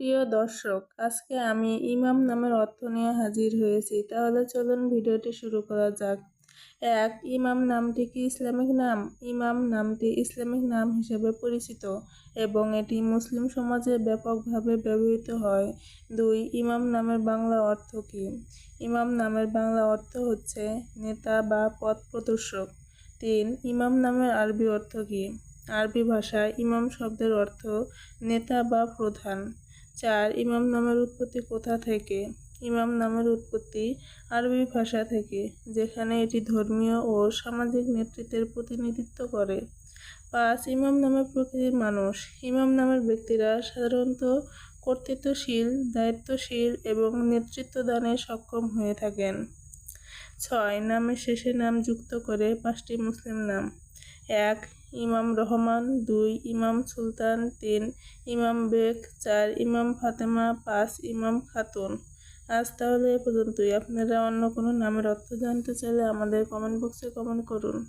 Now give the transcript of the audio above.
প্রিয় দর্শক, আজকে আমি ইমাম নামের অর্থ নিয়ে হাজির হয়েছি। তাহলে চলুন ভিডিওটি শুরু করা যাক। এক, ইমাম নামটি কি ইসলামিক নাম? ইমাম নামটি ইসলামিক নাম হিসেবে পরিচিত এবং এটি মুসলিম সমাজে ব্যাপকভাবে ব্যবহৃত হয়। দুই, ইমাম নামের বাংলা অর্থ কি? ইমাম নামের বাংলা অর্থ হচ্ছে নেতা বা পথ প্রদর্শক। তিন, ইমাম নামের আরবি অর্থ কি? আরবি ভাষায় ইমাম শব্দের অর্থ নেতা বা প্রধান। চার, ইমাম নামের উৎপত্তি কোথা থেকে? ইমাম নামের উৎপত্তি আরবি ভাষা থেকে, যেখানে এটি ধর্মীয় ও সামাজিক নেতৃত্বের প্রতিনিধিত্ব করে। পাঁচ, ইমাম নামের প্রকৃতির মানুষ। ইমাম নামের ব্যক্তিরা সাধারণত কর্তৃত্বশীল, দায়িত্বশীল এবং নেতৃত্ব দানে সক্ষম হয়ে থাকেন। ছয় নামের শেষে নাম যুক্ত করে পাঁচটি মুসলিম নাম। এক, ইমাম রহমান। দুই, ইমাম সুলতান। তিন, ইমাম বেগ। চার, ইমাম ফাতেমা। পাঁচ, ইমাম খাতুন। আজ তাহলে এ পর্যন্তই। আপনারা অন্য কোনো নামের অর্থ জানতে চাইলে আমাদের কমেন্ট বক্সে কমেন্ট করুন।